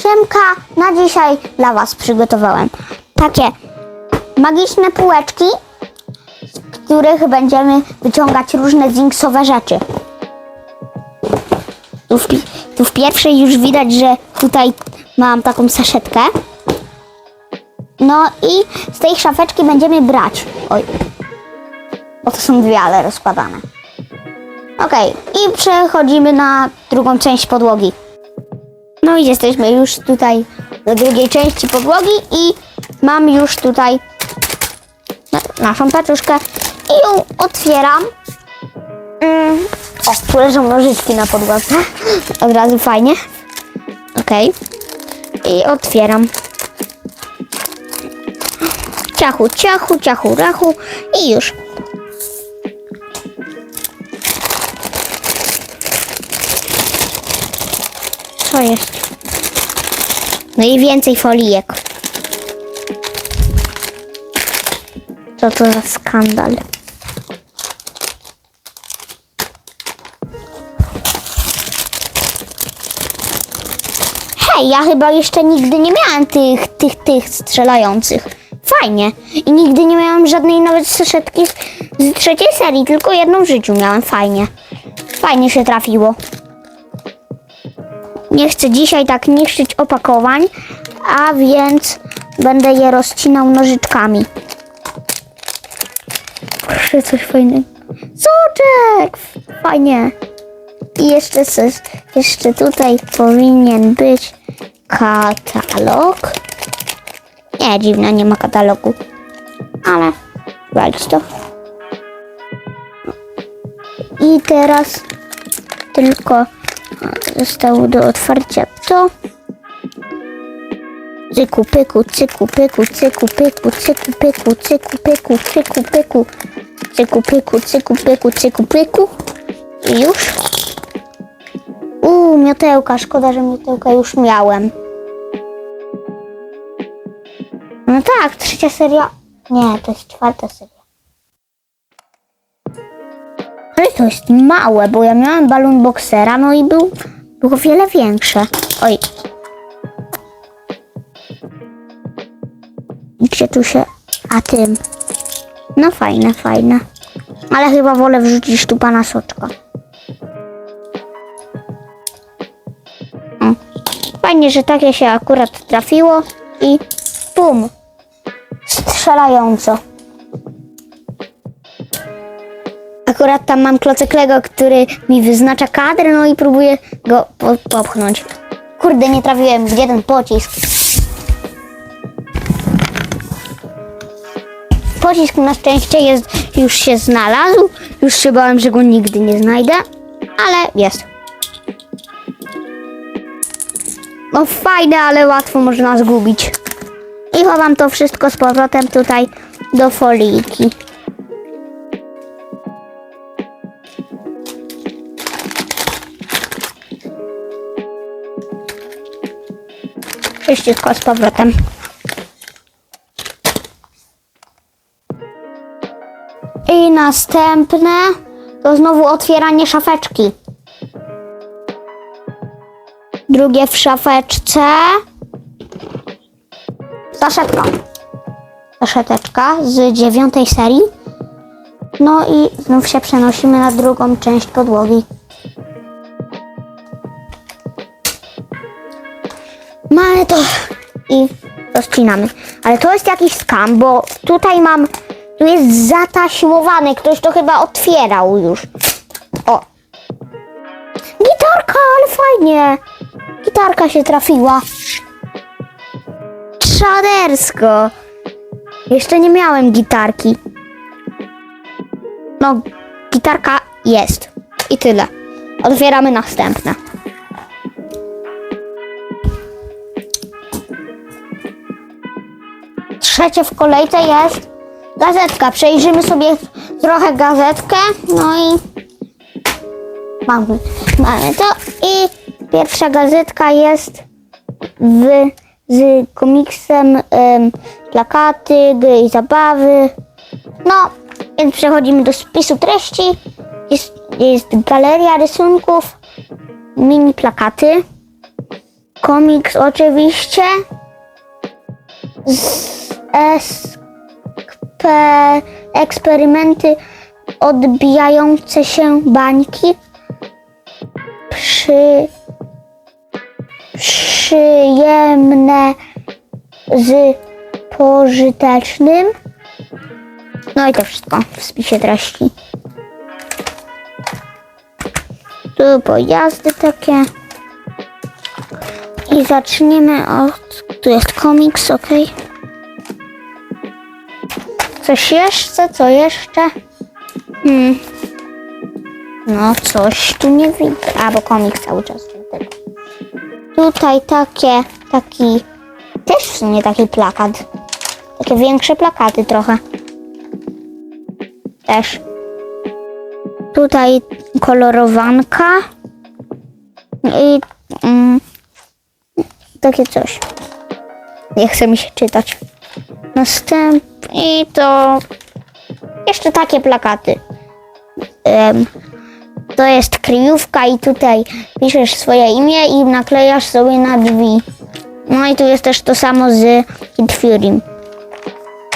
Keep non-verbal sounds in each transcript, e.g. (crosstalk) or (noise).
Siemka, na dzisiaj dla Was przygotowałem takie magiczne półeczki, z których będziemy wyciągać różne zinksowe rzeczy. Tu w, tu w pierwszej już widać, że tutaj mam taką saszetkę. No i z tej szafeczki będziemy brać. Oj. Bo to są dwie, ale rozkładane. Okej, i przechodzimy na drugą część podłogi. No i jesteśmy już tutaj na drugiej części podłogi i mam już tutaj na- naszą paczuszkę i ją otwieram. Mm. O, tu leżą nożyczki na podłodze. Od razu fajnie. Okej. I otwieram. Ciachu, ciachu, ciachu, rachu i już. No i więcej folijek. Co to za skandal? Hej, ja chyba jeszcze nigdy nie miałem tych, tych, tych strzelających. Fajnie. I nigdy nie miałem żadnej nawet saszetki z, z trzeciej serii, tylko jedną w życiu miałem. Fajnie. Fajnie się trafiło. Nie chcę dzisiaj tak niszczyć opakowań, a więc będę je rozcinał nożyczkami. Proszę, coś fajnego. Soczek! Fajnie. I jeszcze coś, jeszcze tutaj powinien być katalog. Nie, dziwne, nie ma katalogu. Ale walić to. I teraz tylko zostało do otwarcia to. Cyku pyku, cyku pyku, cyku pyku, cyku pyku, cyku pyku, cyku pyku, cyku pyku, cyku pyku, cyku pyku. I już. Uuu, miotełka, szkoda, że miotełka już miałem. No tak, trzecia seria. Nie, to jest czwarta seria. To jest małe, bo ja miałem balon boksera, no i był, był o wiele większe. Oj. Gdzie tu się... A tym. No fajne, fajne. Ale chyba wolę wrzucić tu pana soczka. Fajnie, że takie się akurat trafiło i bum. Strzelająco. Akurat tam mam klocek Lego, który mi wyznacza kadr, no i próbuję go po popchnąć. Kurde, nie trafiłem, gdzie ten pocisk? Pocisk na szczęście jest, już się znalazł. Już się bałem, że go nigdy nie znajdę, ale jest. No fajne, ale łatwo można zgubić. I chowam to wszystko z powrotem tutaj do foliki. Wszystko z powrotem. I następne to znowu otwieranie szafeczki. Drugie w szafeczce. Saszetka. Saszeteczka z dziewiątej serii. No i znów się przenosimy na drugą część podłogi. Mamy to i rozcinamy. Ale to jest jakiś skam, bo tutaj mam, tu jest zataśmowane. Ktoś to chyba otwierał już. O. Gitarka, ale fajnie. Gitarka się trafiła. Czadersko. Jeszcze nie miałem gitarki. No, gitarka jest. I tyle. Otwieramy następne. Trzecie w kolejce jest gazetka. Przejrzymy sobie trochę gazetkę. No i mamy, mamy to. I pierwsza gazetka jest w, z komiksem em, plakaty, gry i zabawy. No, więc przechodzimy do spisu treści. Jest, jest galeria rysunków, mini plakaty. komiks oczywiście. Z SP, eksperymenty odbijające się bańki. Przy, przyjemne z pożytecznym. No i to wszystko w spisie treści. Tu pojazdy takie. I zaczniemy od. Tu jest komiks, ok. Coś jeszcze? Co jeszcze? Hmm. No, coś tu nie widzę. A, bo komiks cały czas. Tutaj takie, taki. Też w sumie taki plakat. Takie większe plakaty trochę. Też. Tutaj kolorowanka. I mm, takie coś. Nie chce mi się czytać. Następ i to jeszcze takie plakaty. Em, to jest kryjówka i tutaj piszesz swoje imię i naklejasz sobie na drzwi. No i tu jest też to samo z Kid.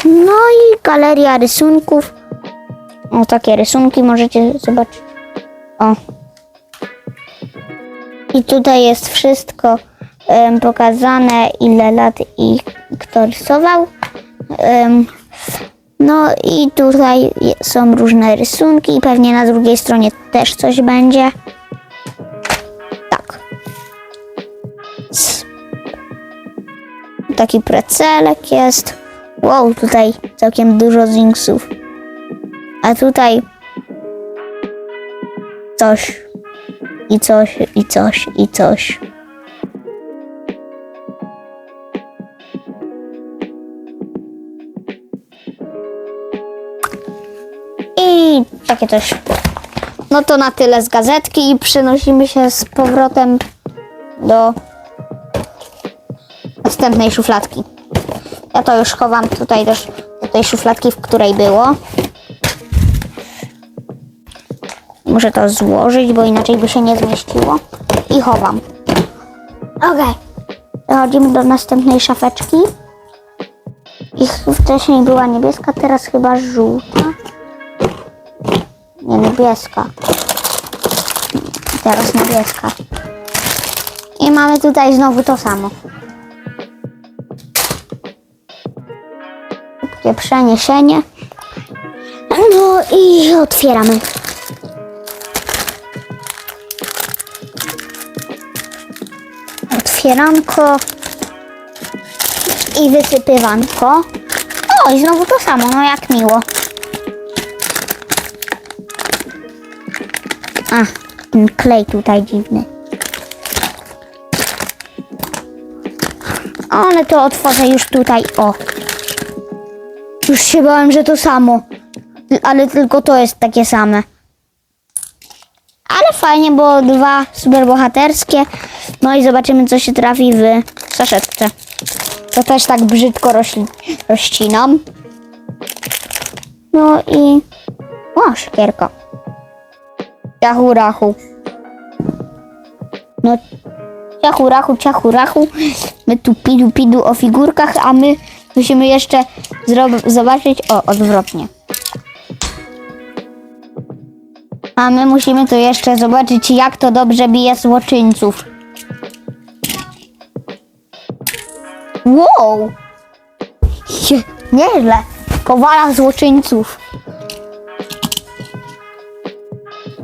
No i galeria rysunków. O, takie rysunki możecie zobaczyć. O. I tutaj jest wszystko em, pokazane, ile lat i kto rysował. No i tutaj są różne rysunki i pewnie na drugiej stronie też coś będzie. Tak. Taki precelek jest. Wow, tutaj całkiem dużo zinksów. A tutaj coś i coś i coś i coś. Takie coś. No to na tyle z gazetki i przenosimy się z powrotem do następnej szufladki. Ja to już chowam tutaj też do tej szufladki, w której było. Muszę to złożyć, bo inaczej by się nie zmieściło. I chowam. Okej. Przechodzimy do następnej szafeczki. Ich wcześniej była niebieska, teraz chyba żółta. Nie, niebieska. Teraz niebieska. I mamy tutaj znowu to samo. Takie przeniesienie. No i otwieramy. Otwieranko i wysypywanko. O, i znowu to samo, no jak miło. A, ten klej tutaj dziwny. Ale to otworzę już tutaj, o. Już się bałem, że to samo. Ale tylko to jest takie same. Ale fajnie, bo dwa superbohaterskie. No i zobaczymy, co się trafi w saszetce. To też tak brzydko rośli, rozcinam. No i... O, szkierka. Ciachu rachu. No, ciachu rachu, ciachu rachu. My tu pidu pidu o figurkach, a my musimy jeszcze zobaczyć, o, odwrotnie. A my musimy tu jeszcze zobaczyć, jak to dobrze bije złoczyńców. Wow! (laughs) Nieźle. Powala złoczyńców.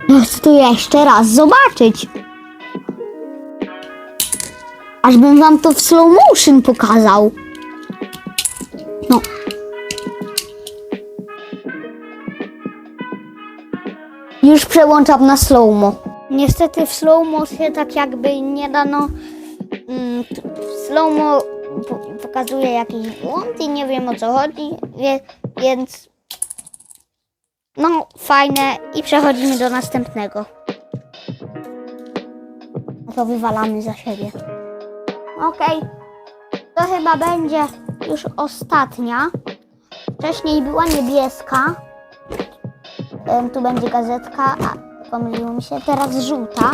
No chcę tu jeszcze raz zobaczyć. Ażbym wam to w slow motion pokazał. No. Już przełączam na slow-mo. Niestety w slow-mo się tak jakby nie dano. Mm, slow-mo po- pokazuje jakiś błąd i nie wiem o co chodzi, więc no fajne i przechodzimy do następnego. To wywalamy za siebie. Okej, to chyba będzie już ostatnia. Wcześniej była niebieska. Tu będzie gazetka, a pomyliło mi się, teraz żółta.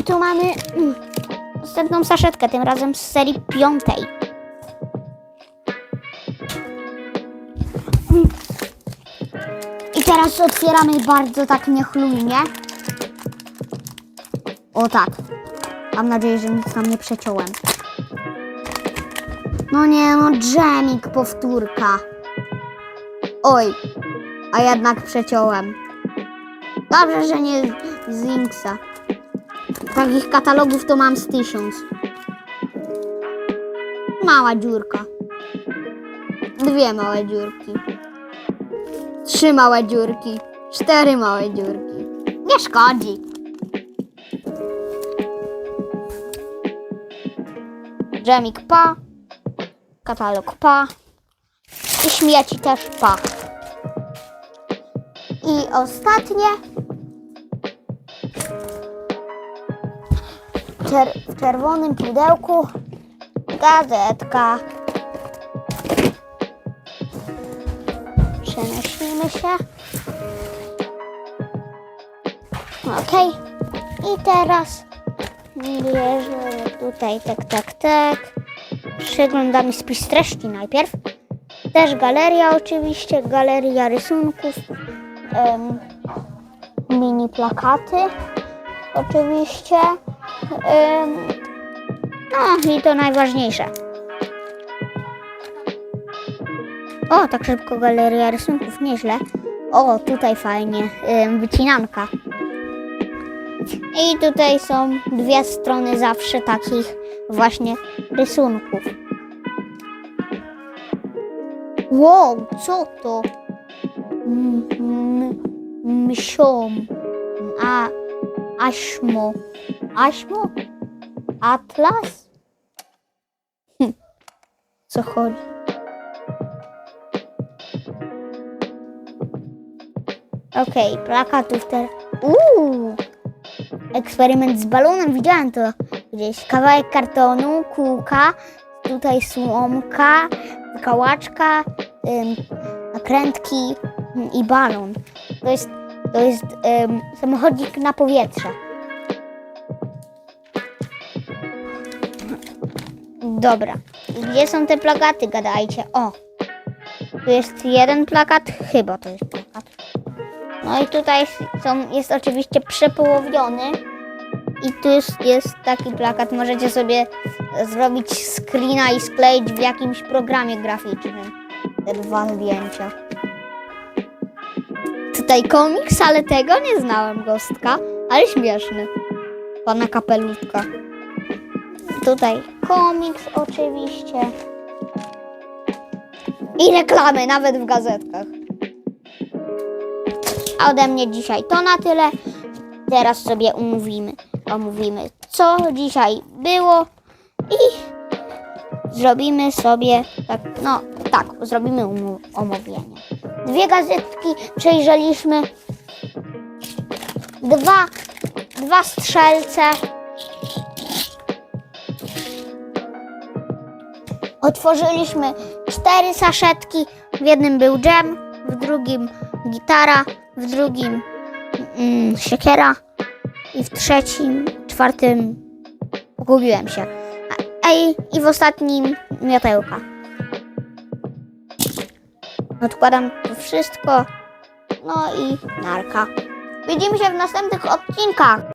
I tu mamy mm, następną saszetkę, tym razem z serii piątej. Teraz otwieramy bardzo tak niechlujnie. O tak. Mam nadzieję, że nic tam nie przeciąłem. No nie, no dżemik powtórka. Oj, a jednak przeciąłem. Dobrze, że nie z Linksa. Takich katalogów to mam z tysiąc. Mała dziurka. Dwie małe dziurki. Trzy małe dziurki. Cztery małe dziurki. Nie szkodzi. Dżemik pa. Katalog pa. I śmieci też pa. I ostatnie. W czerwonym pudełku gazetka. Przenosimy się. Ok. I teraz bierzemy tutaj tak, tak, tak. Przeglądamy spis treści najpierw. Też galeria oczywiście, galeria rysunków. em, mini plakaty oczywiście. em, no i to najważniejsze. O, tak szybko galeria rysunków, nieźle. O, tutaj fajnie, em, wycinanka. I tutaj są dwie strony zawsze takich właśnie rysunków. Wow, co to? Msiom. A, aśmo. Aśmo? Atlas? Hm. Co chodzi? Okej, plakatów teraz. Uuu! Eksperyment z balonem, widziałem to gdzieś. Kawałek kartonu, kółka, tutaj słomka, kałaczka, ym, nakrętki ym, i balon. To jest, to jest ym, samochodzik na powietrze. Dobra. Gdzie są te plakaty, gadajcie? O! Tu jest jeden plakat, chyba to jest. No i tutaj są, jest oczywiście przepołowiony. I tu jest, jest taki plakat. Możecie sobie zrobić screena i skleić w jakimś programie graficznym. Te dwa zdjęcia. Tutaj komiks, ale tego nie znałem, gostka. Ale śmieszny. Pana kapelutka. Tutaj komiks oczywiście. I reklamy, nawet w gazetkach. A ode mnie dzisiaj. To na tyle. Teraz sobie umówimy, omówimy, co dzisiaj było i zrobimy sobie tak, no tak, zrobimy omówienie. Dwie gazetki przejrzeliśmy, dwa, dwa strzelce, otworzyliśmy cztery saszetki, w jednym był dżem, w drugim gitara, w drugim mm, siekiera i w trzecim, czwartym pogubiłem się. A, i, i w ostatnim miotełka. Odkładam to wszystko. No i narka. Widzimy się w następnych odcinkach.